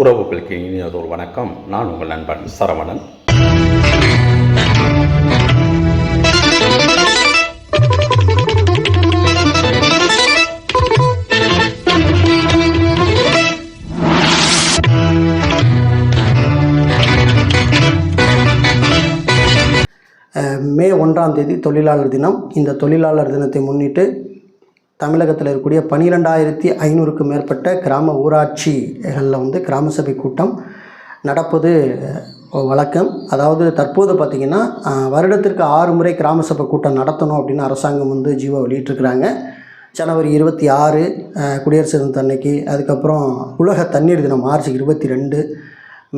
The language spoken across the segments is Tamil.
உறவுகளுக்கு இனியதோர் வணக்கம். நான் உங்கள் நண்பன் சரவணன். மே ஒன்றாம் தேதி தொழிலாளர் தினம். இந்த தொழிலாளர் தினத்தை முன்னிட்டு தமிழகத்தில் இருக்கக்கூடிய பன்னிரெண்டாயிரத்தி ஐநூறுக்கும் மேற்பட்ட கிராம ஊராட்சிகளில் வந்து கிராம சபை கூட்டம் நடப்பது வழக்கம். அதாவது தற்போது பார்த்திங்கன்னா வருடத்திற்கு ஆறு முறை கிராம சபை கூட்டம் நடத்தணும் அப்படின்னு அரசாங்கம் வந்து ஜீவோ வெளியிட்டிருக்கிறாங்க. ஜனவரி இருபத்தி ஆறு குடியரசு தினத்து அன்னைக்கு அதுக்கப்புறம் உலக தண்ணீர் தினம் மார்ச் இருபத்தி ரெண்டு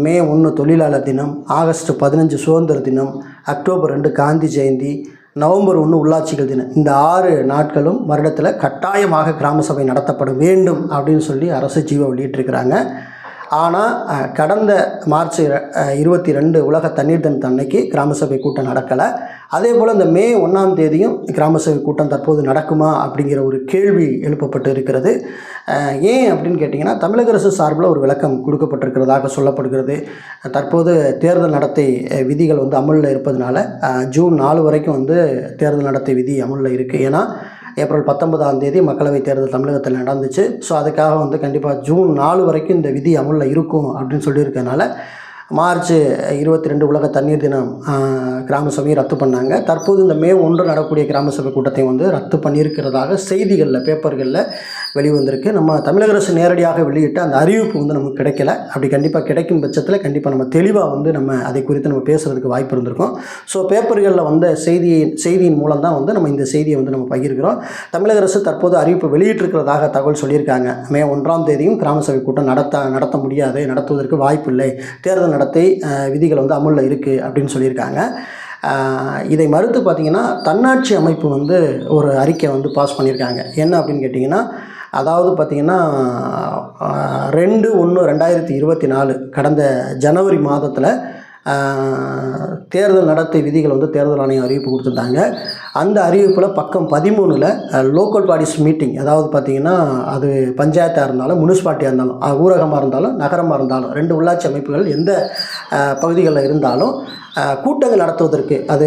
மே ஒன்று தொழிலாளர் தினம் ஆகஸ்ட் பதினஞ்சு சுதந்திர தினம் அக்டோபர் ரெண்டு காந்தி ஜெயந்தி நவம்பர் ஒன்று உள்ளாட்சிகள் தினம். இந்த ஆறு நாட்களும் வருடத்தில் கட்டாயமாக கிராம சபை நடத்தப்பட வேண்டும் அப்படின்னு சொல்லி அரசு ஜீவோ வெளியிட்டிருக்கிறாங்க. ஆனால் கடந்த மார்ச் இருபத்தி ரெண்டு உலக தண்ணீர் தினத்து அன்னைக்கு கிராம சபை கூட்டம் நடக்கலை. அதே போல் இந்த மே ஒன்றாம் தேதியும் கிராம சபை கூட்டம் தற்போது நடக்குமா அப்படிங்கிற ஒரு கேள்வி எழுப்பப்பட்டு இருக்கிறது. ஏன் அப்படின்னு கேட்டிங்கன்னா தமிழக அரசு சார்பில் ஒரு விளக்கம் கொடுக்கப்பட்டிருக்கிறதாக சொல்லப்படுகிறது. தற்போது தேர்தல் நடத்தை விதிகள் வந்து அமலில் இருப்பதனால ஜூன் நாலு வரைக்கும் வந்து தேர்தல் நடத்தை விதி அமலில் இருக்குது ஏன்னா ஏப்ரல் பத்தொன்பதாம் தேதி மக்களவைத் தேர்தல் தமிழகத்தில் நடந்துச்சு. ஸோ அதுக்காக வந்து கண்டிப்பாக ஜூன் நாலு வரைக்கும் இந்த விதி அமலில் இருக்கும் அப்படின்னு சொல்லியிருக்கனால மார்ச் இருபத்தி ரெண்டு உலக தண்ணீர் தினம் கிராம சபையை ரத்து பண்ணாங்க. தற்போது இந்த மே ஒன்று நடக்கக்கூடிய கிராம சபை கூட்டத்தை வந்து ரத்து பண்ணியிருக்கிறதாக செய்திகளில் பேப்பர்களில் வெளிவந்திருக்கு. நம்ம தமிழக அரசு நேரடியாக வெளியிட்ட அந்த அறிவிப்பு வந்து நமக்கு கிடைக்கல. அப்படி கண்டிப்பாக கிடைக்கும் பட்சத்தில் கண்டிப்பாக நம்ம தெளிவாக வந்து நம்ம அதை குறித்து நம்ம பேசுகிறதுக்கு வாய்ப்பு இருந்திருக்கும். ஸோ பேப்பர்களில் வந்த செய்தியின் செய்தியின் மூலம் தான் வந்து நம்ம இந்த செய்தியை வந்து நம்ம பகிர்கிறோம். தமிழக அரசு தற்போது அறிவிப்பு வெளியிட்டிருக்கிறதாக தகவல் சொல்லியிருக்காங்க. மே ஒன்றாம் தேதியும் கிராம சபை கூட்டம் நடத்த நடத்த முடியாது நடத்துவதற்கு வாய்ப்பு இல்லை தேர்தல் நடத்தை விதிகள் வந்து அமுலில் இருக்குது அப்படின்னு சொல்லியிருக்காங்க. இதை மறுத்து பார்த்திங்கன்னா தன்னாட்சி அமைப்பு வந்து ஒரு அறிக்கை வந்து பாஸ் பண்ணியிருக்காங்க. என்ன அப்படின்னு கேட்டிங்கன்னா அதாவது பார்த்திங்கன்னா ரெண்டு ஒன்று ரெண்டாயிரத்தி இருபத்தி நாலு கடந்த ஜனவரி மாதத்தில் தேர்தல் நடத்தை விதிகள் வந்து தேர்தல் ஆணையம் அறிவிப்பு கொடுத்துருந்தாங்க. அந்த அறிவிப்பில் பக்கம் பதிமூணில் லோக்கல் பாடிஸ் மீட்டிங் அதாவது பார்த்திங்கன்னா அது பஞ்சாயத்தாக இருந்தாலும் முனிசிபாலிட்டியாக இருந்தாலும் ஊரகமாக இருந்தாலும் நகரமாக இருந்தாலும் ரெண்டு உள்ளாட்சி அமைப்புகள் எந்த பகுதிகளில் இருந்தாலும் கூட்டங்கள் நடத்துவதற்கு அது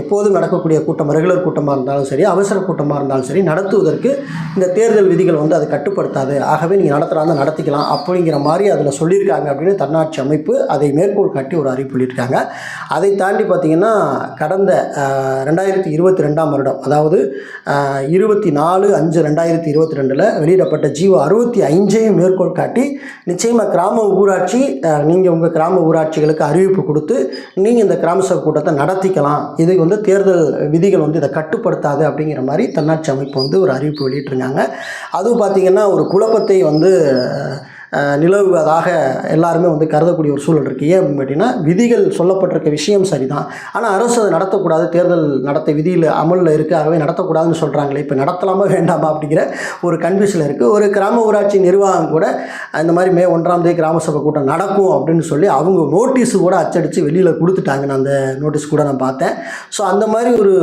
எப்போதும் நடக்கக்கூடிய கூட்டம் ரெகுலர் கூட்டமாக இருந்தாலும் சரி அவசர கூட்டமாக இருந்தாலும் சரி நடத்துவதற்கு இந்த தேர்தல் விதிகள் வந்து அதை கட்டுப்படுத்தாது. ஆகவே நீங்கள் நடத்துகிறாங்க நடத்திக்கலாம். அப்படிங்கிற மாதிரி அதில் சொல்லியிருக்காங்க அப்படின்னு தன்னாட்சி அமைப்பு அதை மேற்கோள் காட்டி ஒரு அறிவிப்பு வெளியிட்டிருக்காங்க. அதை தாண்டி பார்த்திங்கன்னா கடந்த ரெண்டாயிரத்தி இருபத்தி ரெண்டாம் வருடம் அதாவது இருபத்தி நாலு அஞ்சு ரெண்டாயிரத்தி இருபத்தி ரெண்டில் வெளியிடப்பட்ட ஜீவோ அறுபத்தி ஐஞ்சையும் மேற்கோள் காட்டி நிச்சயமாக கிராம ஊராட்சி நீங்கள் உங்கள் கிராம ஊராட்சிகளுக்கு அறிவிப்பு கொடுத்து நீங்கள் இந்த கிராம சபை கூட்டத்தை நடத்திக்கலாம். இதுக்கு வந்து தேர்தல் விதிகள் வந்து இதை கட்டுப்படுத்தாது அப்படிங்கிற மாதிரி தன்னாட்சி அமைப்பு வந்து ஒரு அறிவிப்பு வெளியிட்டிருக்காங்க. அதுவும் பார்த்திங்கன்னா ஒரு குழப்பத்தை வந்து நிலவுவதாக எல்லாருமே வந்து கருதக்கூடிய ஒரு சூழல் இருக்குது ஏன் அப்படின்னு விதிகள் சொல்லப்பட்டிருக்க விஷயம் சரிதான். ஆனால் அரசு அதை நடத்தக்கூடாது தேர்தல் நடத்த விதியில் அமலில் இருக்குது ஆகவே நடத்தக்கூடாதுன்னு சொல்கிறாங்களே இப்போ நடத்தலாமா வேண்டாமா அப்படிங்கிற ஒரு கன்ஃபியூஷன் இருக்குது ஒரு கிராம ஊராட்சி நிர்வாகம் கூட இந்த மாதிரி மே ஒன்றாம் தேதி கிராம சபை கூட்டம் நடக்கும் அப்படின்னு சொல்லி அவங்க நோட்டீஸ் கூட அச்சடித்து வெளியில் கொடுத்துட்டாங்க. நான் அந்த நோட்டீஸ் கூட நான் பார்த்தேன். ஸோ அந்த மாதிரி ஒரு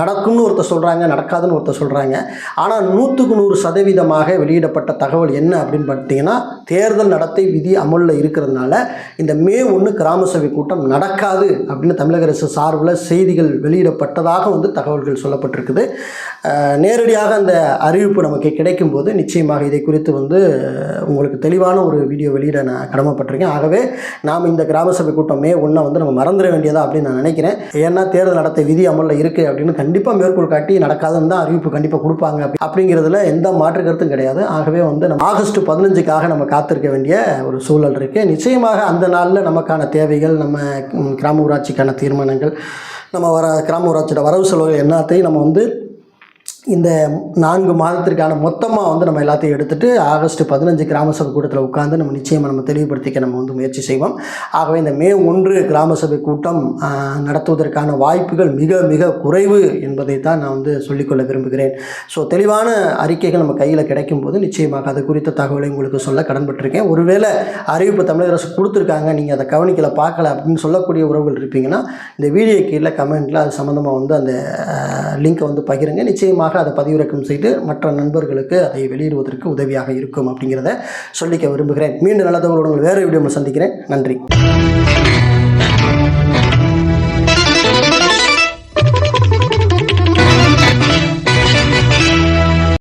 நடக்கும்னு ஒருத்தர் சொல்கிறாங்க நடக்காதுன்னு ஒருத்தர் சொல்கிறாங்க ஆனால் நூற்றுக்கு நூறு சதவீதமாக வெளியிடப்பட்ட தகவல் என்ன அப்படின்னு பார்த்தீங்கன்னா தேர்தல் நடத்தை விதி அமலில் இருக்கிறதுனால இந்த மே ஒன்று கிராம சபை கூட்டம் நடக்காது அப்படின்னு தமிழக அரசு சார்பில் செய்திகள் வெளியிடப்பட்டதாக வந்து தகவல்கள் சொல்லப்பட்டிருக்குது. நேரடியாக அந்த அறிவிப்பு நமக்கு கிடைக்கும்போது நிச்சயமாக இதை குறித்து வந்து உங்களுக்கு தெளிவான ஒரு வீடியோ வெளியிட நான் கடமைப்பட்டிருக்கேன். ஆகவே நாம் இந்த கிராம சபை கூட்டம் மே ஒன்றை வந்து நம்ம மறந்துட வேண்டியதா அப்படின்னு நான் நினைக்கிறேன். ஏன்னா தேர்தல் நடத்தை விதி அமலில் இருக்குது அப்படின்னு கண்டிப்பாக மேற்கோள் காட்டி நடக்காதுன்னு தான் அறிவிப்பு கண்டிப்பாக கொடுப்பாங்க. அப்படிங்கிறதுல எந்த மாற்று கருத்தும் கிடையாது. ஆகவே வந்து நம்ம ஆகஸ்ட் பதினஞ்சுக்காக நம்ம காத்திருக்க வேண்டிய ஒரு சூழல் இருக்குது நிச்சயமாக அந்த நாளில் நமக்கான தேவைகள் நம்ம கிராம ஊராட்சிக்கான தீர்மானங்கள் நம்ம வர கிராம ஊராட்சியோட வரவு செலவுகள் எல்லாத்தையும் நம்ம வந்து இந்த நான்கு மாதத்திற்கான மொத்தமாக வந்து நம்ம எல்லாத்தையும் எடுத்துகிட்டு ஆகஸ்ட் பதினஞ்சு கிராம சபை கூட்டத்தில் உட்காந்து நம்ம நிச்சயமாக நம்ம தெளிவுபடுத்திக்க நம்ம வந்து முயற்சி செய்வோம். ஆகவே இந்த மே ஒன்று கிராம சபை கூட்டம் நடத்துவதற்கான வாய்ப்புகள் மிக மிக குறைவு என்பதை தான் நான் வந்து சொல்லிக்கொள்ள விரும்புகிறேன். ஸோ தெளிவான அறிக்கைகள் நம்ம கையில் கிடைக்கும் போது நிச்சயமாக அது குறித்த தகவலை உங்களுக்கு சொல்ல கடன்பட்டிருக்கேன். ஒருவேளை அறிவிப்பு தமிழக அரசு கொடுத்துருக்காங்க நீங்கள் அதை கவனிக்கல பார்க்கல அப்படின்னு சொல்லக்கூடிய உறவுகள் இருப்பீங்கன்னா இந்த வீடியோ கீழே கமெண்ட்டில் அது சம்மந்தமாக வந்து அந்த லிங்க்கை வந்து பகிருங்க. நிச்சயமாக அதை பதிவிறக்கம் செய்து மற்ற நண்பர்களுக்கு அதை வெளியிடுவதற்கு உதவியாக இருக்கும் அப்படிங்கிறத சொல்லிக்க விரும்புகிறேன். மீண்டும் நல்லதவர்களுடன் வேறு வீடியோவில் சந்திக்கிறேன். நன்றி.